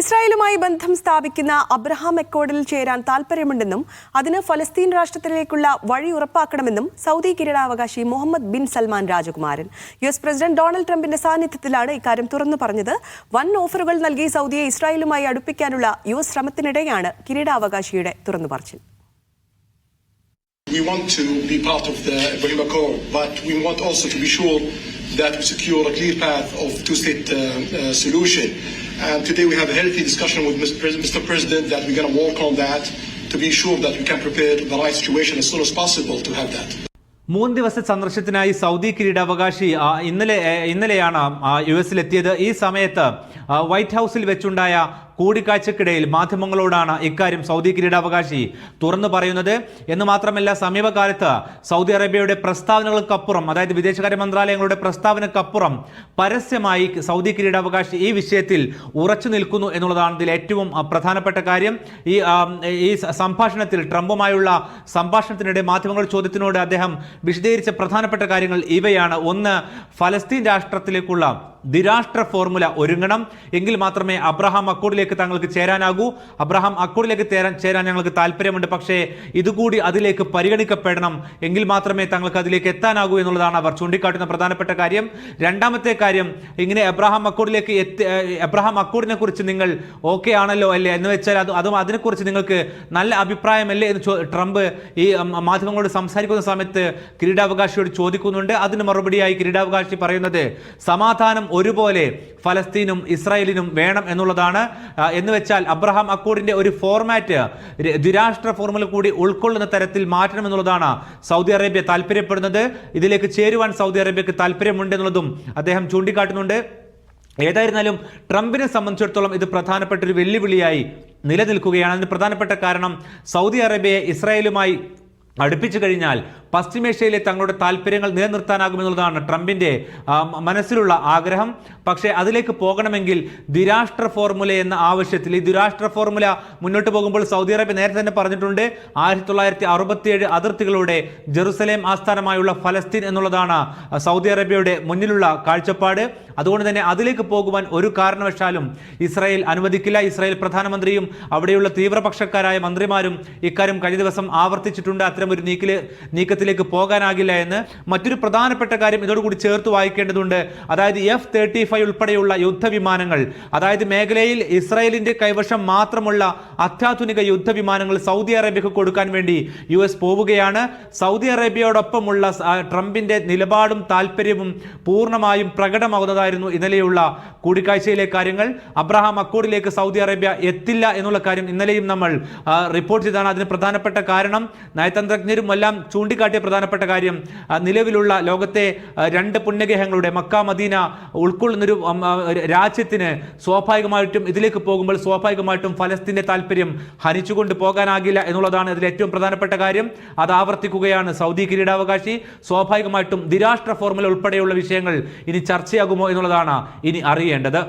ഇസ്രായേലുമായി ബന്ധം സ്ഥാപിക്കുന്ന അബ്രഹാം അക്കോർഡിൽ ചേരാൻ താൽപ്പര്യമുണ്ടെന്നും അതിന് ഫലസ്തീൻ രാഷ്ട്രത്തിലേക്കുള്ള വഴി ഉറപ്പാക്കണമെന്നും സൗദി കിരീടാവകാശി മുഹമ്മദ് ബിൻ സൽമാൻ രാജകുമാരൻ. യു എസ് പ്രസിഡന്റ് ഡൊണാൾഡ് ട്രംപിന്റെ സാന്നിധ്യത്തിലാണ് ഇക്കാര്യം തുറന്നു പറഞ്ഞത്. വൻ ഓഫറുകൾ നൽകി സൗദിയെ ഇസ്രായേലുമായി അടുപ്പിക്കാനുള്ള യു എസ് ശ്രമത്തിനിടെയാണ് കിരീടാവകാശിയുടെ തുറന്നു പറച്ചിൽ We want to be part of the Accord, but we want also to be sure that secure a clear path of two-state uh, uh, solution. And today we have a healthy discussion with Mr. Pres- Mr. President that we're going to work on that to be sure that we can prepare the right situation as soon as possible to have that. മൂന്ന് ദിവസത്തെ സന്ദർശനത്തിനായി Saudi കിരീടാവകാശി ഇന്നലെ ഇന്നലെയാണ് U എസിലെത്തിയത് ഈ സമയത്ത് white ഹൗസിൽ വെച്ചുണ്ടായ കൂടിക്കാഴ്ചക്കിടയിൽ മാധ്യമങ്ങളോടാണ് ഇക്കാര്യം സൗദി കിരീടാവകാശി തുറന്നു പറയുന്നത്. എന്ന് മാത്രമല്ല സമീപകാലത്ത് സൗദി അറേബ്യയുടെ പ്രസ്താവനകൾക്കപ്പുറം അതായത് വിദേശകാര്യ മന്ത്രാലയങ്ങളുടെ പ്രസ്താവനക്കപ്പുറം പരസ്യമായി സൗദി കിരീടാവകാശി ഈ വിഷയത്തിൽ ഉറച്ചു നിൽക്കുന്നു എന്നുള്ളതാണ് ഇതിൽ ഏറ്റവും പ്രധാനപ്പെട്ട കാര്യം. ഈ ഈ സംഭാഷണത്തിൽ ട്രംപുമായുള്ള സംഭാഷണത്തിനിടെ മാധ്യമങ്ങൾ ചോദ്യത്തിനോട് അദ്ദേഹം വിശദീകരിച്ച പ്രധാനപ്പെട്ട കാര്യങ്ങൾ ഇവയാണ്. ഒന്ന് ഫലസ്തീൻ രാഷ്ട്രത്തിലേക്കുള്ള ദ്വിരാഷ്ട്ര ഫോർമുല ഒരുങ്ങണം. എങ്കിൽ മാത്രമേ അബ്രഹാം അക്കോഡിലേക്ക് താങ്കൾക്ക് ചേരാനാകൂ. അബ്രഹാം അക്കോഡിലേക്ക് ചേരാൻ ഞങ്ങൾക്ക് താല്പര്യമുണ്ട്. പക്ഷേ ഇതുകൂടി അതിലേക്ക് പരിഗണിക്കപ്പെടണം. എങ്കിൽ മാത്രമേ താങ്കൾക്ക് അതിലേക്ക് എത്താനാകൂ എന്നുള്ളതാണ് അവർ ചൂണ്ടിക്കാട്ടുന്ന പ്രധാനപ്പെട്ട കാര്യം. രണ്ടാമത്തെ കാര്യം ഇങ്ങനെ എബ്രഹാം അക്കോഡിലേക്ക് എത്തി എബ്രഹാം അക്കോഡിനെ കുറിച്ച് നിങ്ങൾ ഓക്കെ ആണല്ലോ അല്ലേ? എന്ന് വെച്ചാൽ അത് അതും അതിനെക്കുറിച്ച് നിങ്ങൾക്ക് നല്ല അഭിപ്രായമല്ലേ എന്ന് ട്രംപ് ഈ മാധ്യമങ്ങളോട് സംസാരിക്കുന്ന സമയത്ത് കിരീടാവകാശിയോട് ചോദിക്കുന്നുണ്ട്. അതിന് മറുപടിയായി കിരീടാവകാശി പറയുന്നത് സമാധാനം ഒരുപോലെ ഫലസ്തീനും ഇസ്രായേലിനും വേണം എന്നുള്ളതാണ്. എന്ന് വെച്ചാൽ അബ്രഹാം അക്കോഡിന്റെ ഒരു ഫോർമാറ്റ് ദ്വിരാഷ്ട്ര ഫോർമുല കൂടി ഉൾക്കൊള്ളുന്ന തരത്തിൽ മാറ്റണം എന്നുള്ളതാണ് സൗദി അറേബ്യ താല്പര്യപ്പെടുന്നത്. ഇതിലേക്ക് ചേരുവാൻ സൗദി അറേബ്യക്ക് താല്പര്യമുണ്ട് എന്നുള്ളതും അദ്ദേഹം ചൂണ്ടിക്കാട്ടുന്നുണ്ട്. ഏതായിരുന്നാലും ട്രംപിനെ സംബന്ധിച്ചിടത്തോളം ഇത് പ്രധാനപ്പെട്ട ഒരു വെല്ലുവിളിയായി നിലനിൽക്കുകയാണ്. അതിന് പ്രധാനപ്പെട്ട കാരണം സൗദി അറേബ്യയെ ഇസ്രായേലുമായി അടുപ്പിച്ചു കഴിഞ്ഞാൽ പശ്ചിമേഷ്യയിലെ തങ്ങളുടെ താല്പര്യങ്ങൾ നിലനിർത്താനാകുമെന്നുള്ളതാണ് ട്രംപിന്റെ മനസ്സിലുള്ള ആഗ്രഹം. പക്ഷേ അതിലേക്ക് പോകണമെങ്കിൽ ദ്വിരാഷ്ട്ര ഫോർമുല എന്ന ആവശ്യത്തിൽ ഈ ദ്വിരാഷ്ട്ര ഫോർമുല മുന്നോട്ട് പോകുമ്പോൾ സൗദി അറേബ്യ നേരത്തെ തന്നെ പറഞ്ഞിട്ടുണ്ട് ആയിരത്തി തൊള്ളായിരത്തി അറുപത്തിയേഴ് അതിർത്തികളുടെ ജെറുസലേം ആസ്ഥാനമായുള്ള ഫലസ്തീൻ എന്നുള്ളതാണ് സൗദി അറേബ്യയുടെ മുന്നിലുള്ള കാഴ്ചപ്പാട്. അതുകൊണ്ട് തന്നെ അതിലേക്ക് പോകുവാൻ ഒരു കാരണവശാലും ഇസ്രായേൽ അനുവദിക്കില്ല. ഇസ്രായേൽ പ്രധാനമന്ത്രിയും അവിടെയുള്ള തീവ്രപക്ഷക്കാരായ മന്ത്രിമാരും ഇക്കാര്യം കഴിഞ്ഞ ദിവസം ആവർത്തിച്ചിട്ടുണ്ട്. അത്തരം ഒരു നീക്കിൽ നീക്കത്തിലേക്ക് പോകാനാകില്ല എന്ന് മറ്റൊരു പ്രധാനപ്പെട്ട കാര്യം ഇതോടുകൂടി ചേർത്ത് വായിക്കേണ്ടതുണ്ട്. അതായത് എഫ് തേർട്ടി ഫൈവ് ഉൾപ്പെടെയുള്ള യുദ്ധവിമാനങ്ങൾ. അതായത് മേഖലയിൽ ഇസ്രായേലിന്റെ കൈവശം മാത്രമുള്ള അത്യാധുനിക യുദ്ധവിമാനങ്ങൾ സൗദി അറേബ്യക്ക് കൊടുക്കാൻ വേണ്ടി യു എസ് പോവുകയാണ്. സൗദി അറേബ്യയോടൊപ്പമുള്ള ട്രംപിന്റെ നിലപാടും താല്പര്യവും പൂർണമായും പ്രകടമാകുന്നതായിരുന്നു ഇന്നലെയുള്ള കൂടിക്കാഴ്ചയിലെ കാര്യങ്ങൾ. അബ്രഹാം അക്കോഡിലേക്ക് സൗദി അറേബ്യ എത്തില്ല എന്നുള്ള കാര്യം ഇന്നലെയും നമ്മൾ റിപ്പോർട്ട് ചെയ്താണ് അതിന് പ്രധാനപ്പെട്ട കാരണം നയതന്ത്രജ്ഞരും എല്ലാം ചൂണ്ടിക്കാട്ടിയ പ്രധാനപ്പെട്ട കാര്യം നിലവിലുള്ള ലോകത്തെ രണ്ട് പുണ്യഗ്രഹങ്ങളുടെ മക്ക മദീന ഉൾക്കൊള്ളുന്നൊരു രാജ്യത്തിന് സ്വാഭാവികമായിട്ടും ഇതിലേക്ക് പോകുമ്പോൾ സ്വാഭാവികമായിട്ടും ഫലസ്തീന്റെ താല്പര്യം ഹനിച്ചുകൊണ്ട് പോകാനാകില്ല എന്നുള്ളതാണ് ഇതിൽ ഏറ്റവും പ്രധാനപ്പെട്ട കാര്യം. അത് ആവർത്തിക്കുകയാണ് സൗദി കിരീടാവകാശി. സ്വാഭാവികമായിട്ടും ദ്വിരാഷ്ട്ര ഫോർമുല ഉൾപ്പെടെയുള്ള വിഷയങ്ങൾ ഇനി ചർച്ചയാകുമോ എന്നുള്ളതാണ് ഇനി അറിയേണ്ടത്.